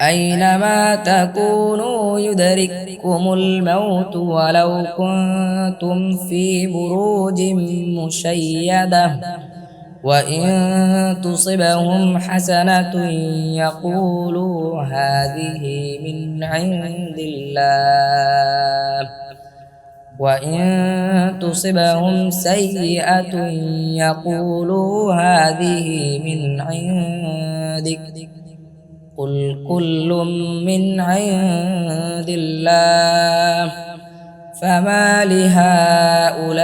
أينما تكونوا يدرككم الموت ولو كنتم في بروج مشيدة وإن تصبهم حسنة يقولوا هذه من عند الله وإن تصبهم سيئة يقولوا هذه من عندك قل كل من عند الله فما لهؤلاء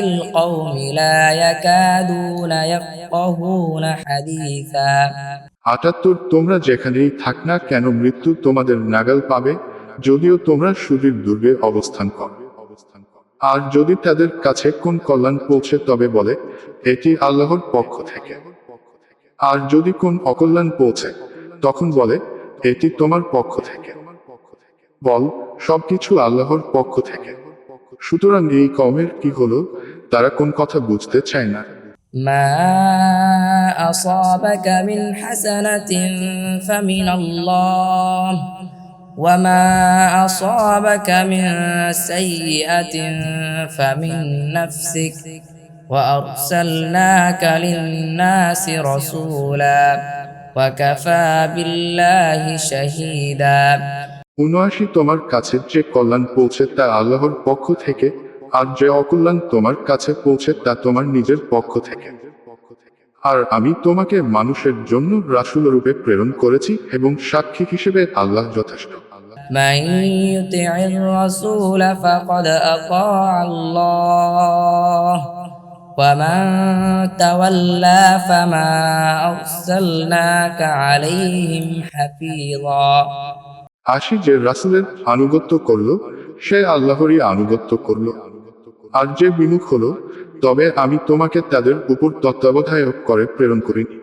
القوم لا يكادون يفقهون حديثا আটাত্তর তোমরা যেখানেই থাক না কেন মৃত্যু তোমাদের নাগাল পাবে যদিও তোমরা সুদীর দুর্গে অবস্থান কর আর যদি তাদের কাছে কোন কল্যাণ পৌঁছে তবে বলে এটি আল্লাহর পক্ষ থেকে আর যদি কোন অকল্যাণ পৌঁছে তখন বলে এটি তোমার পক্ষ থেকে বল সবকিছু আল্লাহর পক্ষ থেকে সুতরাং এই কমের কি হলো তারা কোন কথা বুঝতে চায় না ما أصابك من حسنة فمن الله وما أصابك من سيئة فمن نفسك وأرسلناك للناس رسولا وكفى بالله شهيدا উনআশি তোমার কাছে যে কল্যাণ পৌঁছে তা আল্লাহর পক্ষ থেকে আর যে অকল্যাণ তোমার কাছে পৌঁছে তা তোমার নিজের পক্ষ থেকে আর আমি তোমাকে মানুষের জন্য রাসূল রূপে প্রেরণ করেছি এবং সাক্ষী হিসেবে আল্লাহ যথেষ্ট من يطع الرسول فقد أطاع الله ومن تولى فما أرسلناك عليهم حفيظا আশি যে রাসূলের আনুগত্য করল সে আল্লাহরই আনুগত্য করল আর যে বিমুখ হলো তবে আমি তোমাকে তাদের উপর তত্ত্বাবধায়ক করে প্রেরণ করিনি